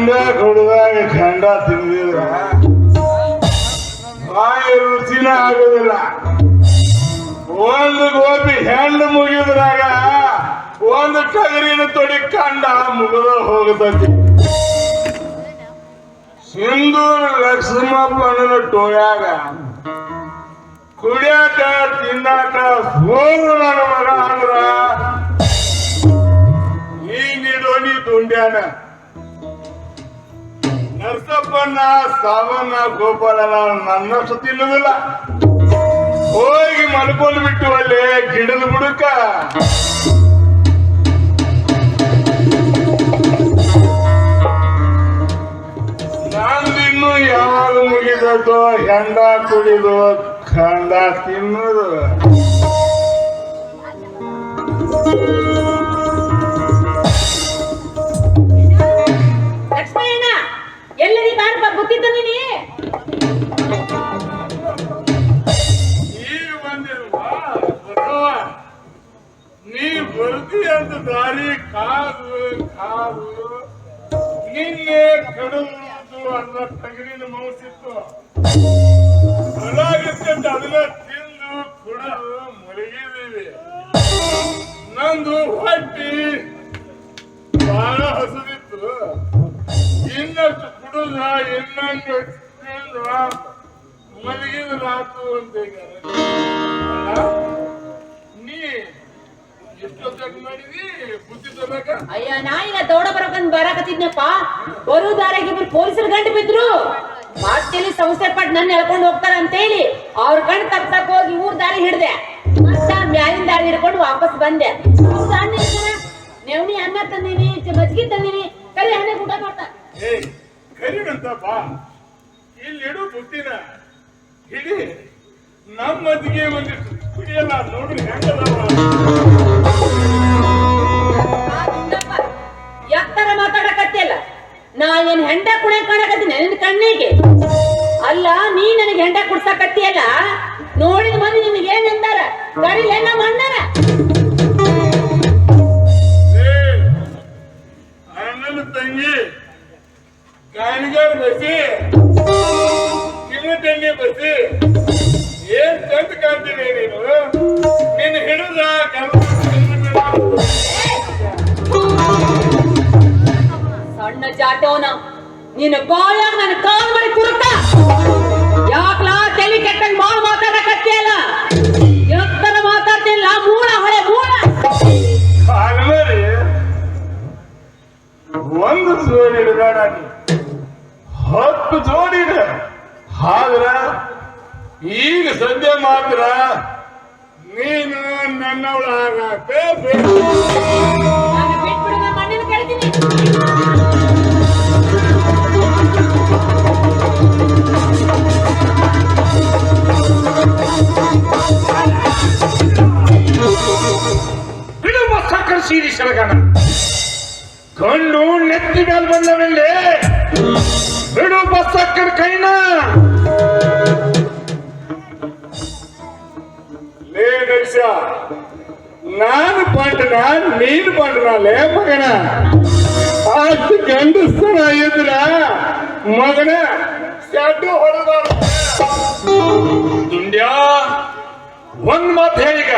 ಖಂಡ ಕುಡಿದಾಗ ಖಂಡ ತಿಂದಿದ್ರ. ಬಾಯಿ ರುಚಿನ ಆಗುದಿಲ್ಲ. ಒಂದು ಗೋಪಿ ಹೆಣ್ಣು ಮುಗಿದ್ರಾಗ ಒಂದು ಟಗರಿನ ತೊಡಿ ಕಂಡ ಮುಗಿದ ಹೋಗತೈತಿ. ಸಿಂಧೂರ ಲಕ್ಷ್ಮಪ್ಪನ ಟೋಯಾಗ ಕುಡಿಯಾಕ ತಿನ್ನಾಕ ಸೋರು ನನ್ನ ಅಂದ್ರ, ಈ ನಿಡೋಣಿ ದುಂಡ್ಯಾನ. ನರಸಪ್ಪನ ಸಾವನ್ನ ಗೋಪಾಲನ ನನ್ನಷ್ಟು ಸುತ್ತಿಲ್ಲದಿಲ್ಲ ಹೋಗಿ ಮಲ್ಕೊಂಡು ಬಿಟ್ಟು ಅಲ್ಲಿ ಗಿಡದ ಬುಡಕ. ನಂದಿನ್ನು ಯಾವಾಗ ಮುಗಿದದ್ದು? ಹೆಂಡ ಕುಡಿದು ಖಂಡ ತಿನ್ನುದು. ಎಲ್ಲದಿ ಬಾರಪ್ಪ ಬುತ್ತಿ ನೀ ಈಗ ನೀ ಬರ್ತಿ ಅಂತ ದಾರಿ, ಕಾದು ಕಾದು. ನಿನ್ನೆ ಕಡುವುದು ಅನ್ನೋ ತಗರಿನ ಮೌಸಿತ್ತು. ಹೊಲಾಗಿತ್ತಂತ ಅದನ್ನ ತಿಂದು ಕುಡಿದು ಮಲಗಿದೀವಿ ನಂದು ಹೊಟ್ಟಿ ಬಹಳ ಹಸುದಿತ್ತು. ಇನ್ನಷ್ಟು ಕುಡಿದ ಇನ್ನೊಂದು ತಿಂದು ಮಲಗಿದ ರಾತು ಅಂತ ನೀ ಎಷ್ಟೊತ್ತಾಗ ಮಾಡಿದಿ, ಬುದ್ಧಿ ಅಯ್ಯ, ನಾ ಈಗ ದೌಡ ಬರಕಂದ್ ಬರಾಕತ್ತಿದ್ನಪ್ಪ. ಬರು ದಾರಾಗ ಇಬ್ರು ಪೊಲೀಸರು ಗಂಟು ಬಿದ್ರು. ಮಾತಿಲಿ ಸಂಸ್ಥೆ ಪಟ್ಟು ನನ್ನ ಎಳ್ಕೊಂಡು ಹೋಗ್ತಾರ ಅಂತೇಳಿ ಅವ್ರ ಕಣ್ ತಪ್ಸಕ್ ಹೋಗಿ ಊರ್ ದಾರಿ ಹಿಡ್ದೆ. ಮತ್ತ ಮ್ಯಾಲಿನ ದಾರಿ ಹಿಡ್ಕೊಂಡು ವಾಪಸ್ ಬಂದೆ. ನೆವಣಿ ಅನ್ನ ತಂದೀನಿ, ಮಜ್ಜಿಗೆ ತಂದೀನಿ, ಕರಿ ಅನ್ನ ಊಟ ಮಾಡ್ತಾರ ಏಯ್ ಬಾ. ಇಲ್ಲಿಡು ಹಿಡಿ ನಮ್ಮ ಮದ್ದಿಗೆ ಒಂದಿಷ್ಟು ಕುಡಿಯಲ್ಲ ನೋಡ್ರಿ ಹೆಂಗದವ ಎತ್ತರ ಮಾತಾಡಕತ್ತಿಲ್ಲ ನಾ ಏನ್ ಹೆಂಡ ಕುಣ ಕಾಣಕತ್ತೀನಿ, ನಿನ್ ಕಣ್ಣಿಗೆ. ಅಲ್ಲ, ನೀ ನನಗೆ ಹೆಂಡ ಕುಡ್ಸಕತ್ತಿಯಲ್ಲ? ನೋಡಿದ ಮಂದಿ ನಿನಗೆ ಏನ್ ಅಂದಾರ? ಕರಿಲೆ ನಮ್ಮ ಸಣ್ಣ ಜಾಟೋನ ನಿನ್ನ ಬಾಯಾಗ ನನ್ನ ಕಾಲ್ ಮಾಡಿ ತುರುಕ ಯಾಕ್ಲಾ ತಲೆ ಕೆಟ್ಟಂಗ್ ಮಾಡ್ ಮಾತಾಡಕತ್ತಿಯಲ್ಲ ಎತ್ತರ ಮಾತಾಡ್ತಿಲ್ಲ ಮೂಳ, ಹಳೆ ಮೂಳ. ಕಾಲ್ಮರಿ ಒಂದು ಜೋಡಿ ಹಿಡಿದಾಡ ಹತ್ತು ಜೋಡಿ ಇದೆ. ಆದ್ರ ಈಗ ಸದ್ಯ ಮಾತ್ರ ನೀನು ನನ್ನವಳ ಸಕ್ಕರ ಸೀರಿ ಸಲಗಣ ಕಣ್ಣು ನೆತ್ತಿ ಮೇಲೆ ಬಂದವಲ್ಲಿ ಬಿಡು ಬಸ್ಸಕ್ಕನ ಕೈನ. ಲೇ ನರಸ ನಾನು ಪಾಂಡನ, ನೀನು ಪಾಂಡನ ಲೇ ಮಗನ. ಅಷ್ಟು ಗಂಡಸ್ತನ ಇದ್ರ ಮಗನ ಸಡ್ಡು ಹೊಡೆದ ದುಂಡ್ಯಾ, ಒಂದ್ ಮಾತು ಹೇಳಿಗ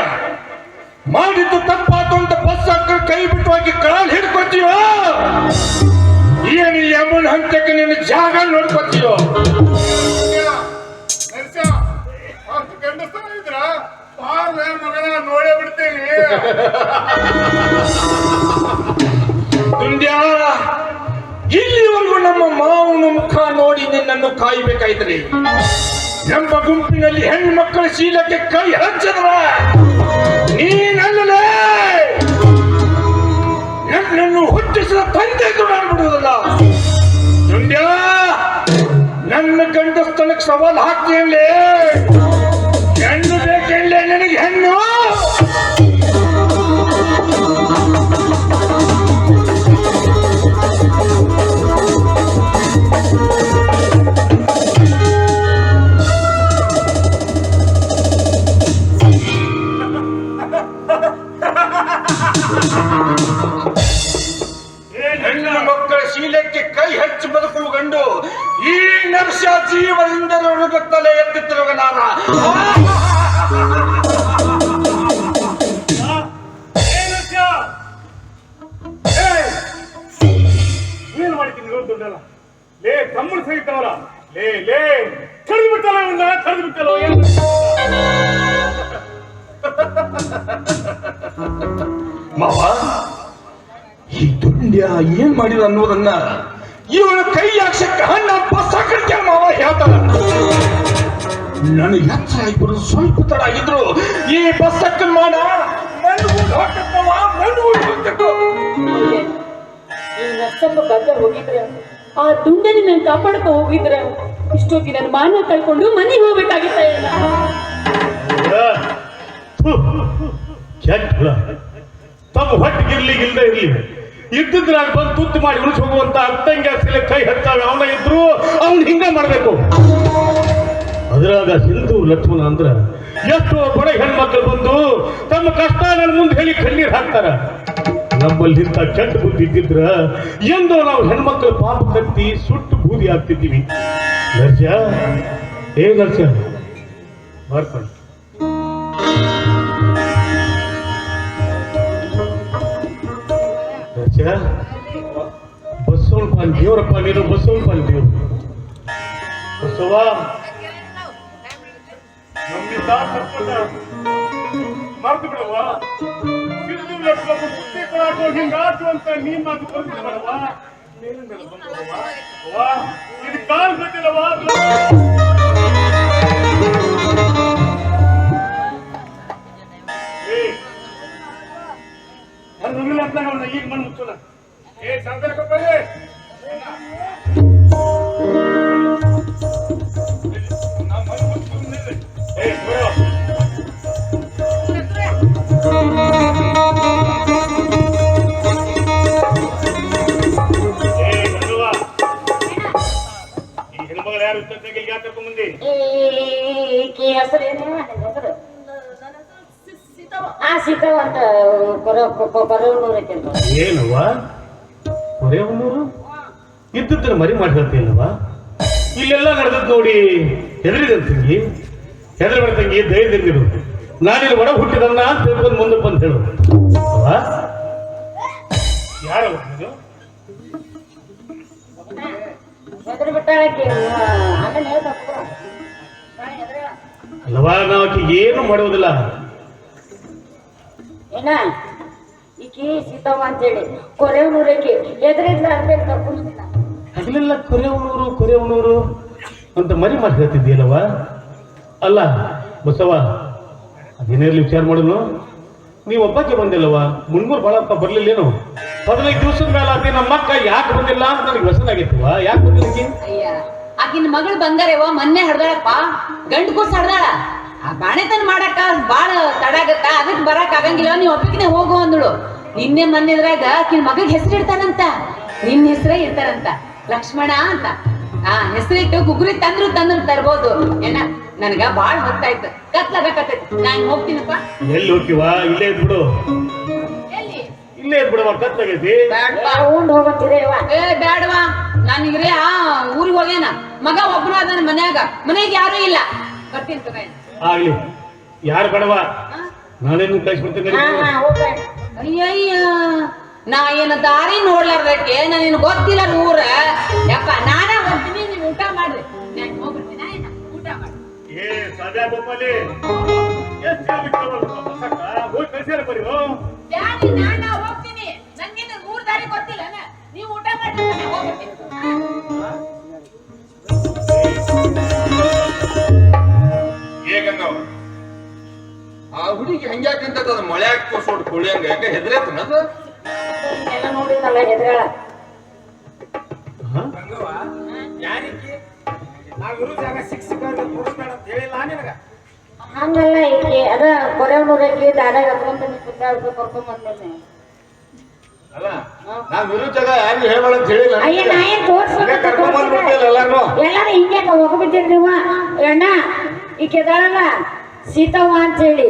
ಮಾಡಿದ್ದು ತಪ್ಪಾತು ಮುಂದೆ ಹಂತಕ್ಕೆ ನಿನ್ನ ಜಾಗ ನೋಡ್ಕೊತೀಯೋ? ನೋಡೇ ದುಂಡ್ಯಾ ಇಲ್ಲಿವರೆಗೂ ನಮ್ಮ ಮಾವನ ಮುಖ ನೋಡಿ ನಿನ್ನನ್ನು ಕಾಯ್ಬೇಕಾಯ್ತರಿ ಎಂಬ ಗುಂಪಿನಲ್ಲಿ ಹೆಣ್ಮಕ್ಕಳ ಶೀಲಕ್ಕೆ ಕೈ ಹಚ್ಚದ್ರ ನೀನಲ್ಲೇ ನನ್ನನ್ನು ಹುಟ್ಟಿಸಿದ ತಂದೆ ದುಡಾಡ್ಬಿಡುವುದಲ್ಲ ನನ್ನ ಗಂಡ ಸವಾಲು ಸವಾಲ್ ಹಾಕ್ತೀನಿ. ಮಾಡಿದ ಅನ್ನೋದನ್ನ ಇವನ ಕೈ ಯಾಕ್ಷಕ್ಕೆ ಹಣ್ಣ ಬಸ್ ಹಾಕಡ್ಕೆ ಮಾವ ಹೇಳ್ತಾರ ನನಗೆ ಎಚ್ಚರ ಇಬ್ಬರು ಸ್ವಲ್ಪ ತಡ ಆಗಿದ್ರು. ಈ ಬಸ್ ಹಾಕನ್ ಮಾಡ ಆ ದುಂಡೆ ನಾನು ಕಾಪಾಡಕ ಹೋಗಿದ್ರ ಇಷ್ಟೊತ್ತಿ ನನ್ನ ಮಾನ ಕಳ್ಕೊಂಡು ಮನೆಗೆ ಹೋಗ್ಬೇಕಾಗಿತ್ತ ತಮ್ಮ ಹೊಟ್ಟಿಗಿರ್ಲಿ ಇಲ್ದೇ ಇರ್ಲಿ. ಇದ್ದಿದ್ರೆ ಅಲ್ಲಿ ಬಂದು ತುತ್ತು ಮಾಡಿ ಉಳಿಸ್ ಹೋಗುವಂತ ಅತ್ತಂಗೆ ಸಿಲೆ ಕೈ ಹಚ್ಚಾವೆ ಅವನ ಇದ್ರು, ಅವ್ನು ಹಿಂಗ ಮಾಡ್ಬೇಕು. ಅದ್ರಾಗ ಹಿಂದೂ ಲಕ್ಷ್ಮಣ ಅಂದ್ರ ಎಷ್ಟೋ ಬಡ ಹೆಣ್ಮಕ್ಳು ಬಂದು ತಮ್ಮ ಕಷ್ಟ ನನ್ನ ಮುಂದೆ ಹೇಳಿ ಕಣ್ಣೀರ್ ಹಾಕ್ತಾರ. ನಮ್ಮಲ್ಲಿ ಇಂಥ ಕೆಟ್ಟ ಬುದ್ಧಿ ಇದ್ದಿದ್ರ ಎಂದೋ ನಾವು ಹೆಣ್ಮಕ್ಳ ಪಾಪ ಕತ್ತಿ ಸುಟ್ಟು ಬೂದಿ ಆಗ್ತಿದ್ದೀವಿ ನರ್ಸ ಏ ಬಸವನ ಪಾನ್ ದೇವರಪ್ಪ ನೀನು ಬಸವನ ಪಾನ್ ದೇವ್ರು ಬಸವ ಮರ್ತು ಬಿಡವ ಹಿಂಗಾತು ಅಂತ ನೀ ಮಾತು ಬಂದಿಲ್ಲ ಬಡವ ಮೇಲಿಂದೆಲ್ಲ ಬಂದವ ಅವ್ವ, ಇದು ಕಾಲ್ ಗೊತ್ತಿಲ್ಲವ ಅವನ್ನ ಈಗ ಮಣ್ಣು ಮುಚ್ಚಲ್ಲ. ಏ ಸಂತನಕಪ್ಪ ಏನವ್ವ? ಇದ್ದದ್ರ ಮರಿ ಮಾಡಿ ಹೇಳ್ತೀನವ್ವ ಇಲ್ಲೆಲ್ಲ ನಡೆದದ್ ನೋಡಿ ಹೆದರಿದೆ ತಂಗಿ. ಹೆದರಬೇಡ ತಂಗಿ ಧೈರ್ಯದಿಂದಿರು ನಾನಿಲ್ಲಿ ಒಡ ಹುಟ್ಟಿದನ್ನ ಅಂತ ತಿಳ್ಕೊಂಡು ಮುಂದೆ ಬಂದು ಹೇಳು. ಯಾರು ಅಲ್ಲವಾ ಇದು? ಅಲ್ವಾ ನಾವು ಏನು ಮಾಡುವುದಿಲ್ಲ? ಏನ? ಈಕಿ ಸೀತಮ್ಮ ಅಂತೇಳಿ ಕೊರೆವನೂರಕ್ಕೆ ಎದುರಿಂದ ಅಂತ ತಪ್ಪಿಸ್ತಿಲ್ಲ ಹಗಲೆಲ್ಲ ಕೊರೆಯವನೂರು ಕೊರೆಯವನೂರು ಅಂತ ಮರಿ ಮಾಡಿ ಹೇಳ್ತಿದ್ದೀನವ ಅಲ್ಲ ಬಸವ ಅದೇನೇ ವಿಚಾರ ಮಾಡೋನು ನೀವು ಒಬ್ಬಕ್ಕೆ ಬಂದಿಲ್ಲವ ಮುನ್ಮೂರ್ ಬಾಳಪ್ಪ ಬರ್ಲಿಲ್ಲೇನು ಹದಿನೈದು ದಿವಸದ ಮೇಲೆ ಅದೇ ನಮ್ಮ ಅಕ್ಕ ಯಾಕೆ ಬಂದಿಲ್ಲ ಅಂತ ನನಗೆ ವ್ಯಸನ ಆಗಿತ್ತವ ಯಾಕೆ ಬಂದಿಲ್ಲ ಅಯ್ಯ ಆಕಿನ ಮಗಳು ಬಂಗಾರೇವ ಮೊನ್ನೆ ಹಡ್ದಾಳಪ್ಪ ಗಂಡು ಕೂಸ್ ಹಡ್ದಾಳ. ಆ ಬಾಣೆತನ ಮಾಡಕ್ಕ ಬಾಳ ತಡಾಗತ್ತ ಅದಕ್ಕೆ ಬರಾಕ್ ಆಗಂಗಿಲ್ಲ ನೀ ಒಪ್ಪಿಗೆ ಹೋಗು ಅಂದಳು. ನಿನ್ನೆ ಮನೆದ್ರಾಗ ಆಕಿನ ಮಗಗ್ ಹೆಸರು ಇಡ್ತಾರಂತ ನಿನ್ ಹೆಸರೇ ಇರ್ತಾರಂತ. ಲಕ್ಷ್ಮಣ ಅಂತ. ಆ ಹೆಸರಿಟ್ಟು ಗುಗುರಿ ತಂದ್ರು ತಂದ್ರು ತರ್ಬೋದು. ಏನ ನನ್ಗ ಬಾಳ ಹೊತ್ತಾಯ್ತು. ಕತ್ಲಾಗತ್ತೈತಿ ನಾನ್ ಹೋಗ್ತೀನಪ್ಪ. ಎಲ್ಲಿ ಹೋಗ್ತೀವ ಇಲ್ಲೇ ಇದ್ಬಿಡು ಎಲ್ಲಿ? ಇಲ್ಲೇ ಇದ್ಬಿಡವ ಕತ್ತಾಗೈತಿ ಏ ಬ್ಯಾಡವಾ ನನಗ್ರೆ ಆ ಊರಿಗೆ ಹೋಗೇನ ಮಗ ಒಬ್ರು ಅದಾನ ಮನ್ಯಾಗ. ಮನೆಗೆ ಯಾರು ಇಲ್ಲ. ಬರ್ತೀನಿ ತಗೋ. ಆಗ್ಲಿ ಯಾರು ಬಡವ ನಾನೇನು ಕಳಿಸ್ಬಿಡ್ತೀನಿ ಅಯ್ಯಯ್ಯ ನಾ ಏನ ದಾರಿ ನೋಡ್ಲಾರ್ದಕ್ಕೆ? ನನಗೆ ಗೊತ್ತಿಲ್ಲ ನೂರ. ಯಪ್ಪ ನಾನೇ ಬರ್ತೀನಿ ನೀವು ಊಟ ಮಾಡ್ರಿ ನಾನು ಹೋಗ್ಬಿಡ್ತೀನಿ? ಊಟ ಮಾಡಿ. ಏ ಸದ್ಯ ಗೋಪಾಲಿ ಎಷ್ಟು ಹೋಗಿ ಕಳ್ಸ್ಯಾರ ಬರೀ? ಅದ ಮಳ್ಯಾಗ ಕೊಸೋಡ್ ಕುಳಿಯಂಗ ಯಾಕೆ ಹೆದ್ರೇತನ ಅದು? ಎಲ್ಲ ಹೆದ್ರಾಳ. ಹಾ? ಹಂಗಲ್ಲ ಈಕಿ ಅದ ಕೊರೆವನೂರಕ್ಕೆ ದಾದಾಗ ಹತ್ಕೊಂಡ್ ಕರ್ಕೊಂಡ್ ಬಂದೇನೆ ಅಲ್ಲ ನಾವ್ ವಿರುದ್ಧ ಯಾರಿಗೂ ಹೇಳ್ಬೇಡ ಅಂತ ಹೇಳಿಲ್ಲ ಅಯ್ಯ ನಾ ಏನ್ ಹಂಗೆ ಕರ್ಕೊಂಡ್ ಬಂದ್ಬಿಟ್ಟಿಲ್ಲ ಎಲ್ಲಾರ್ನು? ಎಲ್ಲಾರು ಹಿಂಗೆ ಹೋಗ್ಬಿಟ್ಟಿರ್ ನೀವು ಅಣ್ಣ ಈಕೆ ಇದಾಳಲ್ಲ ಸೀತವ್ವ ಅಂತ ಹೇಳಿ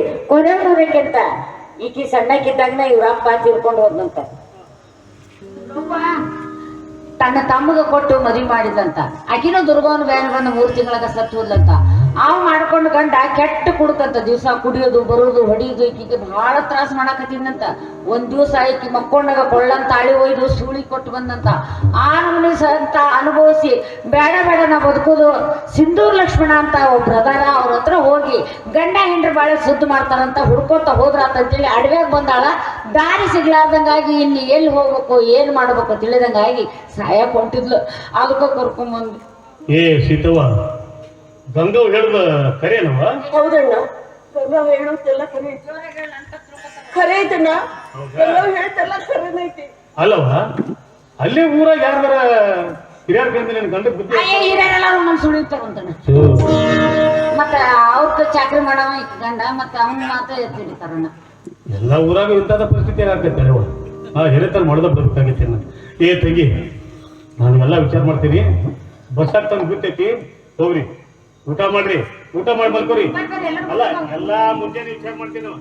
ಬರ್ಬೇಕಂತ ಈಕಿ ಸಣ್ಣಕ್ಕಿದ್ದಾಗ ಇವ್ರಪ್ಪ ತಿಳ್ಕೊಂಡು ಹೋದಂತ ತನ್ನ ತಮ್ಮಗ ಕೊಟ್ಟು ಮದುವೆ ಮಾಡಿದಂತ ಆಕಿನೂ ದುರ್ಗವನ ಬ್ಯಾನ್ ಬಂದು ಮೂರು ತಿಂಗಳಾಗ ಸತ್ತು ಹೋದ್ಲಂತ. ಅವ್ ಮಾಡ್ಕೊಂಡು ಗಂಡ ಕೆಟ್ಟ ಕುಡ್ತಂತ ದಿವಸ ಕುಡಿಯೋದು, ಬರೋದು, ಹೊಡಿಯೋದು, ಈಕಿಗೆ ಬಹಳ ತ್ರಾಸ ಮಾಡಾಕತ್ತಿದ್ನಂತ ಒಂದ್ ದಿವಸ ಈಕಿ ಮಕ್ಕೊಂಡಾಗ ಕೊಳ್ಳಂತ ತಾಳಿ ಒಯ್ದು ಸೂಳಿ ಕೊಟ್ಟು ಬಂದಂತ. ಆ ನಮೂನಿ ಸಂತ ಅನುಭವಿಸಿ ಬೇಡ ಬೇಡ ನಾ ಬದುಕೋದು, ಸಿಂಧೂರ್ ಲಕ್ಷ್ಮಣ ಅಂತ ಒಬ್ರು ಅದಾರ ಅವ್ರ ಹತ್ರ ಹೋಗಿ ಗಂಡ ಹೆಂಡ್ರ ಬಾಳೆ ಸುದ್ದು ಮಾಡ್ತಾರಂತ ಹುಡ್ಕೋತ ಹೋದ್ರಾತ ಅಂತೇಳಿ ಅಡವ್ಯಾಗ ಬಂದಾಳ. ದಾರಿ ಸಿಗ್ಲಾರ್ದಂಗಾಗಿ ಇನ್ನು ಎಲ್ಲಿ ಹೋಗ್ಬೇಕು, ಏನ್ ಮಾಡ್ಬೇಕು ತಿಳಿದಂಗಾಗಿ ಸಾಯಕ್ ಹೊಂಟಿದ್ಲು. ಅದಕ್ಕ ಕರ್ಕೊಂಬಂದು ಏ ಸೀತವ್ವ ಗಂಗವ್ ಹೇಳ್ದ ಕರೇನವ ಹೌದಣ್ಣ. ಗಂಗವ್ ಹೇಳುತ್ತೆಲ್ಲ ಕರೆ ಖರೆ. ಐತಣ್ಣ. ಗಂಗವ್ ಹೇಳ್ತೆಲ್ಲ ಕರೆನೈತಿ ಅಲ್ಲವ ಅಲ್ಲೇ ಊರಾಗ ಯಾರ್ದಾರ ಹಿರಿಯರ್ ಬಂದ ನಿನ್ ಗಂಡ ಬುದ್ಧಿ ಅಯ್ಯ ಹಿರಿಯರೆಲ್ಲ ನಮ್ಮ ಸುಳಿ ತಗೊಂತಾನ ಮತ್ತ ಅವ್ರ ಚಾಕ್ರಿ ಮಾಡವ ಗಂಡ ಮತ್ತ ಅವನ ಮಾತ ಎತ್ತಿಡ್ತಾರಣ್ಣ ಎಲ್ಲ ಊರಾಗ ಇಂಥದ ಪರಿಸ್ಥಿತಿ ಏನಾಗ್ತೈತೆ ಅವ ಆ ಹಿರಿತನ ಮಾಡ್ದ ಬರ್ಬೇಕಾಗೈತೆ ನಾನು ಏ ತಂಗಿ ನಾನು ಎಲ್ಲ ವಿಚಾರ ಮಾಡ್ತೀನಿ. ಬಸ್ ಆಗ್ತಾನೆ ಗೊತ್ತೈತಿ ಹೋಗ್ರಿ. ಊಟ ಮಾಡ್ರಿ ಊಟ ಮಾಡಿ ಮಲ್ಕೋರಿ. ಅಲ್ಲ ಎಲ್ಲಾ ಮುಂಜಾನೆ ವಿಚಾರ ಮಾಡ್ತೀನಿ ನಾವು.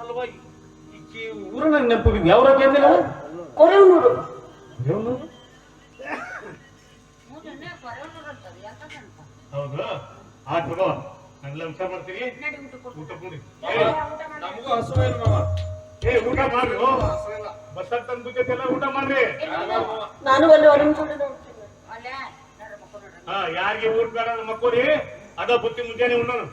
ಅಲ್ವಾ ಊರ ಊರನ್ನ ನೆನಪಿಗೆ ಯಾವ ರಾಜ್ಯ ಅಂದಿಲ್ಲ? ಕೊರೆವನೂರು. ದೇವ್ನು? ಹೌದು. ಆಯ್ತು ನಾನೆಲ್ಲ ವಿಚಾರ ಮಾಡ್ತೀನಿ ಊಟ ಕೊಡಿ ನಮಗೂ ಹಸು ಮಾವ. ಏ ಊಟ ಮಾಡ್ರಿ. ಬಸ್ ತಂದು ಬಿತ್ತೈತಿ ಎಲ್ಲ ಊಟ ಮಾಡ್ರಿ. ನಾನು ಅಲ್ಲಿ ಅವನ ಜೋಡಿ ನೋಡ್ತೀನಿ ಹಾ ಯಾರಿಗೆ ಊರ್ ಬೇಡ ಮಕ್ಕೋರಿ ಅದ ಬುತ್ತಿ ಮುಂಜಾನೆ ಉಣ್ಣನು